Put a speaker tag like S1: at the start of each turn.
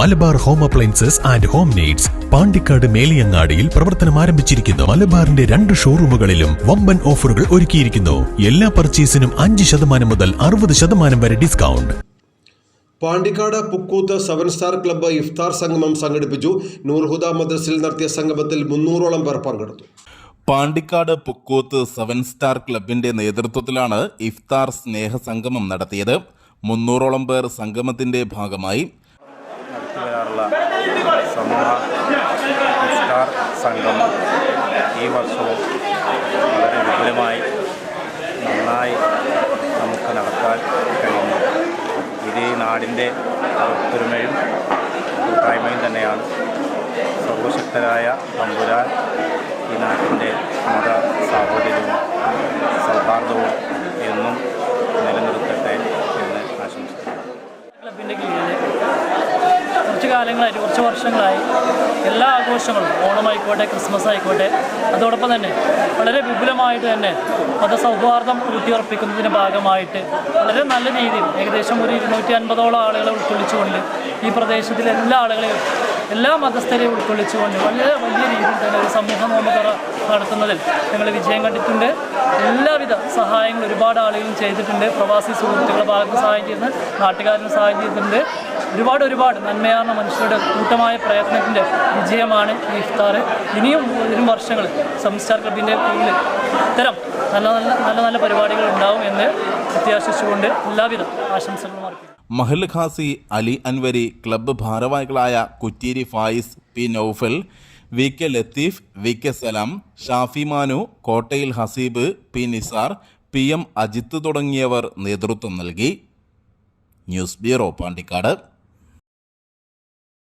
S1: Malabar home appliances and home needs Pandikkad മേലിയങ്ങാടിയിൽ പ്രവർത്തനം ആരംഭിച്ചിരിക്കുന്നു. മലബാറിന്റെ രണ്ട് ഷോറൂമുകളിലും വമ്പൻ ഓഫറുകൾ ഒരുക്കിയിരിക്കുന്നു. എല്ലാ പർച്ചേസിനും അഞ്ച് ശതമാനം മുതൽ അറുപത് ശതമാനം വരെ discount.
S2: Pandikkad Pukkoot seven star club ഇഫ്താർ സംഗമം സംഘടിപ്പിച്ചു. നൂർഹുദ മദ്രസിൽ നടത്തിയ സംഗമത്തിൽ മുന്നൂറോളം പേർ പങ്കെടുത്തു.
S3: പാണ്ടിക്കാട് പുക്കൂത്ത് സെവൻ സ്റ്റാർ ക്ലബിന്റെ നേതൃത്വത്തിലാണ് ഇഫ്താർ സ്നേഹ സംഗമം നടത്തിയത്. മുന്നൂറോളം പേർ സംഗമത്തിന്റെ ഭാഗമായി
S4: സമൂഹ സ്റ്റാർ സംഘം ഈ വർഷവും വളരെ വിപുലമായി നന്നായി നമുക്ക് നടത്താൻ കഴിയുന്നു. ഇത് നാടിന്റെ ഒത്തൊരുമയും കൂട്ടായ്മയും തന്നെയാണ് സർവശക്തരായ തമ്പുരാൻ ഈ നാട്ടിന്റെ മത സാഹോദര്യവും സൗഹാർദ്ദവും എന്നും നിലനിർത്തട്ടെ എന്ന് ആശംസിക്കുന്നു
S5: ക്ലബിന്റെ കീഴിൽ കുറച്ച് കാലങ്ങളായിട്ട് കുറച്ച് വർഷങ്ങളായി. എല്ലാ ആഘോഷങ്ങളും ഓണമായിക്കോട്ടെ ക്രിസ്മസ് ആയിക്കോട്ടെ അതോടൊപ്പം തന്നെ വളരെ വിപുലമായിട്ട് തന്നെ മതസൗഹാർദ്ദം ഊട്ടിയുറപ്പിക്കുന്നതിന്റെ ഭാഗമായിട്ട് വളരെ നല്ല രീതിയിൽ ഏകദേശം ഒരു ഇരുന്നൂറ്റി അൻപതോളം ആളുകളെ ഉൾക്കൊള്ളിച്ചുകൊണ്ട് ഈ പ്രദേശത്തിലെ എല്ലാ ആളുകളെയും എല്ലാ മതസ്ഥരെയും ഉൾക്കൊള്ളിച്ചുകൊണ്ട് വളരെ വലിയ രീതിയിൽ തന്നെ ഒരു സമൂഹ നോമ്പുതറ നടത്തുന്നതിൽ ഞങ്ങൾ വിജയം കണ്ടിട്ടുണ്ട്. എല്ലാവിധ സഹായങ്ങളും ഒരുപാട് ആളുകളും ചെയ്തിട്ടുണ്ട്. പ്രവാസി സുഹൃത്തുക്കളുടെ ഭാഗത്ത് സഹായം ചെയ്യുന്നത് നാട്ടുകാരനും സഹായം ചെയ്തിട്ടുണ്ട്. ഒരുപാട് ഒരുപാട് നന്മയാർന്ന മനുഷ്യരുടെ കൂട്ടമായ പ്രയത്നത്തിന്റെ വിജയമാണ് ഈ ഇഫ്താർ. ഇനിയും വരും വർഷങ്ങൾ സംസ്കാര ക്ലബിന്റെ കീഴിൽ ഇത്തരം നല്ല നല്ല നല്ല നല്ല പരിപാടികൾ ഉണ്ടാവും എന്ന് പ്രത്യാശിച്ചുകൊണ്ട് എല്ലാവിധ ആശംസകളും അർപ്പിക്കും
S3: മഹൽ ഖാസി അലി അൻവരി ക്ലബ്ബ് ഭാരവാഹികളായ Kutteeri Fayis P Noufal V K Latheef V K Salam Shafi Manu Kottayil Haseeb P Nisar P M Ajith തുടങ്ങിയവർ നേതൃത്വം നൽകി. News bureau Pandikkad.